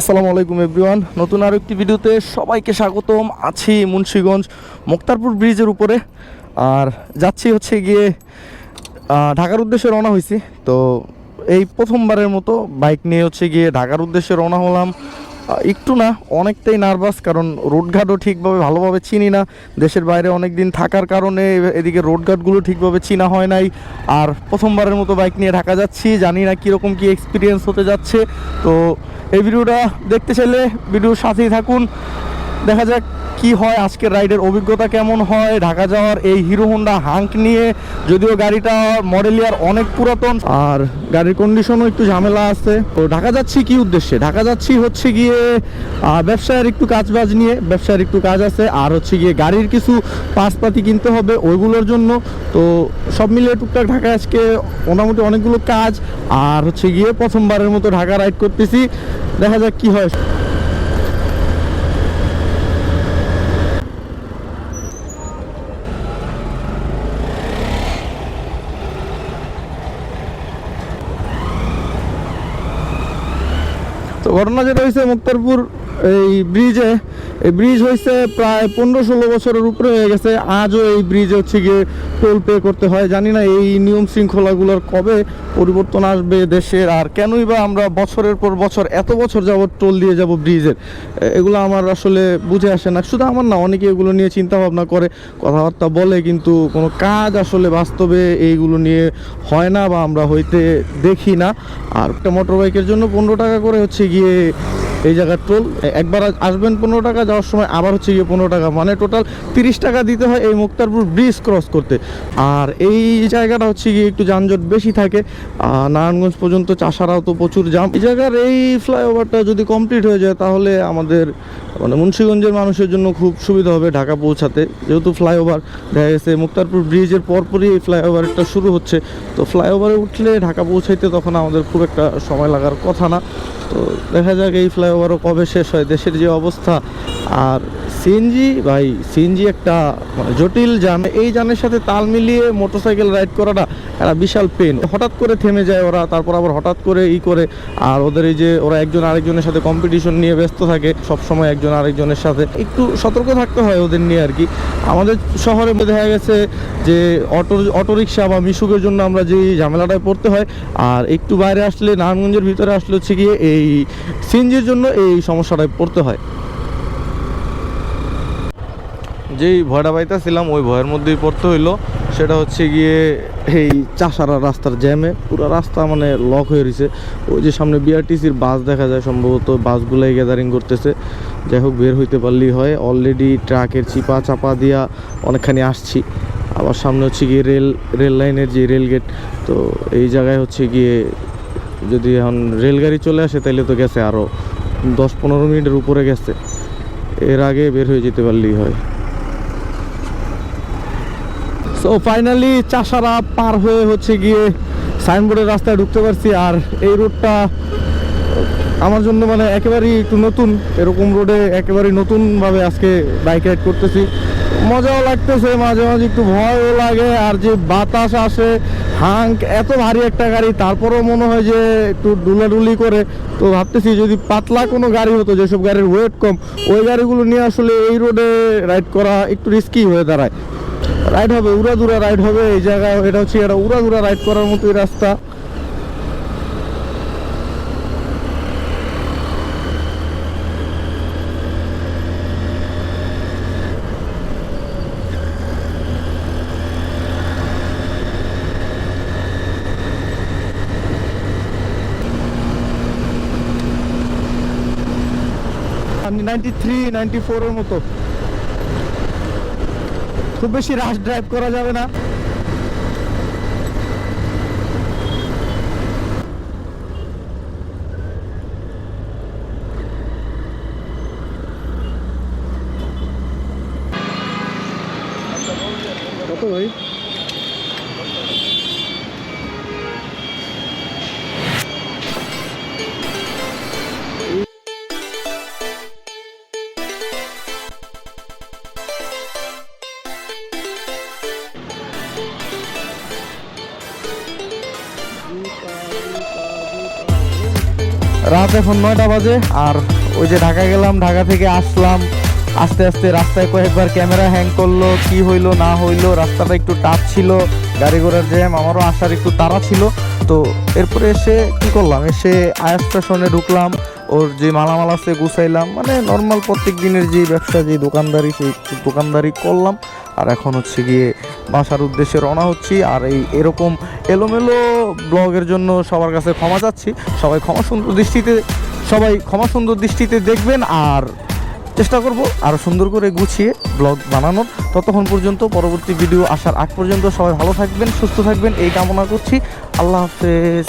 আসসালামু আলাইকুম এভরিওয়ান। নতুন আরও একটি ভিডিওতে সবাইকে স্বাগতম। আছি মুন্সীগঞ্জ মুক্তারপুর ব্রিজের উপরে। আর যাচ্ছি হচ্ছে গিয়ে ঢাকার উদ্দেশ্যে রওনা হয়েছি। তো এই প্রথমবারের মতো বাইক নিয়ে হচ্ছে গিয়ে ঢাকার উদ্দেশ্যে রওনা হলাম। একটু না, অনেকটাই নার্ভাস কারণ রোডঘাটও ঠিকভাবে ভালোভাবে চিনি না। দেশের বাইরে অনেক দিন থাকার কারণে এদিকে রোডঘাটগুলো ঠিকভাবে চিনা হয় নাই। আর প্রথমবারের মতো বাইক নিয়ে ঢাকা যাচ্ছি, জানি না কীরকম কী এক্সপিরিয়েন্স হতে যাচ্ছে। তো এই ভিডিওটা দেখতে চাইলে ভিডিওর সাথেই থাকুন। দেখা যাক কি হয়, আজকের রাইডের অভিজ্ঞতা কেমন হয়, ঢাকা যাওয়ার এই হিরো হোন্ডা হাঙ্ক নিয়ে, যদিও গাড়িটা মডেল ইয়ার অনেক পুরাতন। আর গাড়ির কন্ডিশনও একটু ঝামেলা আছে। তো ঢাকা যাচ্ছি কি উদ্দেশ্যে? ঢাকা যাচ্ছি হচ্ছে গিয়ে ব্যবসায়ের একটু কাজ বাজ নিয়ে, ব্যবসায়ের একটু কাজ আছে। আর হচ্ছে গিয়ে গাড়ির কিছু পাসপাতি কিনতে হবে ওইগুলোর জন্য। তো সব মিলিয়ে টুকটাক ঢাকা আজকে মোটামুটি অনেকগুলো কাজ। আর হচ্ছে গিয়ে প্রথমবারের মতো ঢাকা রাইড করতেছি। দেখা যাক কি হয়। তো ঘটনা যেটা হয়েছে মুক্তারপুর এই ব্রিজে এই ব্রিজ হয়েছে প্রায় পনেরো ষোলো বছরের উপরে হয়ে গেছে। আজও এই ব্রিজ হচ্ছে গিয়ে টোল পে করতে হয়। জানি না এই নিয়ম শৃঙ্খলাগুলোর কবে পরিবর্তন আসবে দেশের, আর কেনই বা আমরা বছরের পর বছর এত বছর যাবত টোল দিয়ে যাব ব্রিজের এগুলো আমার আসলে বুঝে আসে না। শুধু আমার না, অনেকে এগুলো নিয়ে চিন্তা ভাবনা করে, কথাবার্তা বলে, কিন্তু কোনো কাজ আসলে বাস্তবে এইগুলো নিয়ে হয় না বা আমরা হইতে দেখি না। আর একটা মোটর বাইকের জন্য পনেরো টাকা করে হচ্ছে গিয়ে এই জায়গার টোল একবার আসবেন পনেরো টাকা, যাওয়ার সময় আবার হচ্ছে গিয়ে পনেরো টাকা। মানে টোটাল তিরিশ টাকা দিতে হয় এই মুক্তারপুর ব্রিজ ক্রস করতে। আর এই জায়গাটা হচ্ছে গিয়ে একটু যানজট বেশি থাকে। নারায়ণগঞ্জ পর্যন্ত চাষারাও তো প্রচুর জাম। এই জায়গার এই ফ্লাইওভারটা যদি কমপ্লিট হয়ে যায়, তাহলে আমাদের মানে মুন্সিগঞ্জের মানুষের জন্য খুব সুবিধা হবে ঢাকা পৌঁছাতে। যেহেতু ফ্লাইওভার দেখা গেছে, মুক্তারপুর ব্রিজের পরপরই এই ফ্লাইওভারটা শুরু হচ্ছে। তো ফ্লাইওভারে উঠলে ঢাকা পৌঁছাইতে তখন আমাদের খুব একটা সময় লাগার কথা না। তো দেখা যাক এই ফ্লাইওভারও কবে শেষ হয়, দেশের যে অবস্থা। আর সিএনজি ভাই সিএনজি একটা জটিল যান। এই যানের সাথে তাল মিলিয়ে মোটরসাইকেল রাইড করাটা একটা বিশাল পেন হঠাৎ করে থেমে যায় ওরা, তারপর আবার হঠাৎ করে ই করে। আর ওদের এই যে ওরা একজন আরেকজনের সাথে কম্পিটিশন নিয়ে ব্যস্ত থাকে সব সময় একজন আরেকজনের সাথে। একটু সতর্ক থাকতে হয় ওদের নিয়ে আর কি। আমাদের শহরে দেখা গেছে যে অটো, অটোরিকশা বা মিশুকের জন্য আমরা যে ঝামেলাটায় পড়তে হয়, আর একটু বাইরে আসলে নারায়ণগঞ্জের ভিতরে আসলে হচ্ছে গিয়ে এই সিএনজির জন্য এই সমস্যাটায় পড়তে হয়। যেই ভয়টা পাইতেছিলাম, ওই ভয়ের মধ্যেই পড়তে হইল। সেটা হচ্ছে গিয়ে এই চাষারা রাস্তার জ্যামে পুরো রাস্তা মানে লক হয়ে রয়েছে। ওই যে সামনে বিআরটিসির বাস দেখা যায় সম্ভবত, বাসগুলাই গ্যাদারিং করতেছে। যাই হোক, বের হইতে পারলেই হয়। অলরেডি ট্রাকের চিপা চাপা দিয়া অনেকখানি আসছি। আবার সামনে হচ্ছে গিয়ে রেল রেল লাইনের যে রেল গেট তো এই জায়গায় হচ্ছে গিয়ে যদি এখন রেলগাড়ি চলে আসে তাহলে তো গেছে আরও দশ পনেরো মিনিটের উপরে গেছে। এর আগে বের হয়ে যেতে পারলেই হয়। সো ফাইনালি চাষারা পার হয়ে হচ্ছে গিয়ে সাইনবোর্ডের রাস্তায় ঢুকতে পারছি আর এই রোডটা আমার জন্য মানে একেবারেই একটু নতুন। এরকম রোডে একেবারেই নতুনভাবে আজকে বাইক রাইড করতেছি। মজাও লাগতেছে, মাঝে মাঝে একটু ভয়ও লাগে আর যে বাতাস আসে, হাঙ্ক, এত ভারী একটা গাড়ি, তারপরেও মনে হয় যে একটু ডুলাডুলি করে। তো ভাবতেছি যদি পাতলা কোনো গাড়ি হতো, যেসব গাড়ির ওয়েট কম, ওই গাড়িগুলো নিয়ে আসলে এই রোডে রাইড করা একটু রিস্কি হয়ে দাঁড়ায়। রাইড হবে, উড়াদুরা রাইড হবে, এই জায়গায় এটা হচ্ছে এটা উড়াদুরা রাইড করার মতোই রাস্তা। নাইনটি থ্রি নাইনটি ফোরের মতো। খুব বেশি রাশ ড্রাইভ করা যাবে না। কত ভাই? রাত এখন নয়টা বাজে, আর ওই যে ঢাকা গেলাম, ঢাকা থেকে আসলাম। আস্তে আস্তে রাস্তায় কয়েকবার ক্যামেরা হ্যাং করল, কি হইল, না হইল, রাস্তাটা একটু টাফ ছিল, গাড়ি ঘোড়ার জ্যাম আমারও আসার একটু তাড়া ছিল। তো এরপরে এসে কি করলাম? এসে আয়া স্টেশনে ঢুকলাম, ওর যে মালামাল আছে, গুছাইলাম। মানে নর্মাল প্রত্যেক দিনের যে ব্যবসা, যে দোকানদারি, সেই দোকানদারি করলাম। আর এখন হচ্ছে গিয়ে বাসার উদ্দেশ্যে রওনা হচ্ছি আর এই এরকম এলোমেলো ব্লগের জন্য সবার কাছে ক্ষমা চাচ্ছি। সবাই ক্ষমা সুন্দর দৃষ্টিতে, সবাই ক্ষমা সুন্দর দৃষ্টিতে দেখবেন আর চেষ্টা করব আরও সুন্দর করে গুছিয়ে ব্লগ বানানোর। ততক্ষণ পর্যন্ত পরবর্তী ভিডিও আসার আগ পর্যন্ত সবাই ভালো থাকবেন, সুস্থ থাকবেন, এই কামনা করছি। আল্লাহ হাফেজ।